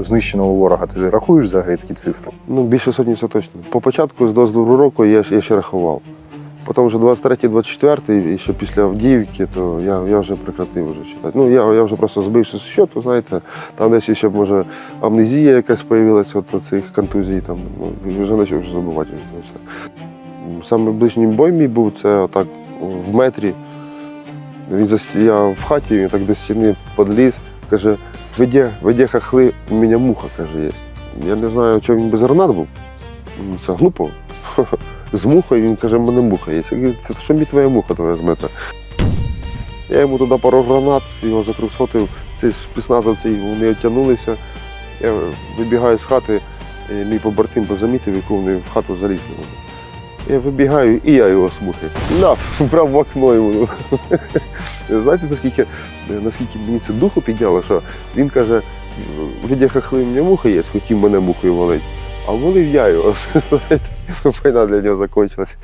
знищеного ворога. Ти рахуєш взагалі такі цифри? Ну, більше сотні це точно. По початку з 22 року я, я ще рахував. Потім вже 23-24, і ще після Авдіївки, то я, я вже прекратив вже читати. Ну, я, я вже просто збився з щоту, знаєте, там десь ще може амнезія якась з'явилася от цих контузій, там, ну, вже почав забувати. Саме ближній бой мій був це отак в метрі. Він я в хаті, він так до стіни підліз, каже, веде, веде хахли, у мене муха, каже, є. Я не знаю, чого він без гранат був. Це глупо. З мухою він каже, в мене муха є. Це що мені твоя муха твоя змета? Я йому туди пару гранат, його затрусотив, цей спецназовці вони оттягнулися. Я вибігаю з хати, мій побратим позамітив, яку вони в хату залізли. Я вибігаю, і я його смухи. На, вбрав в окно йому. Знаєте, наскільки, наскільки мені це духу підняло, що він каже, видя хахли мені муха є, хотів мене мухою валить. А волив я його. Війна для нього закінчилась.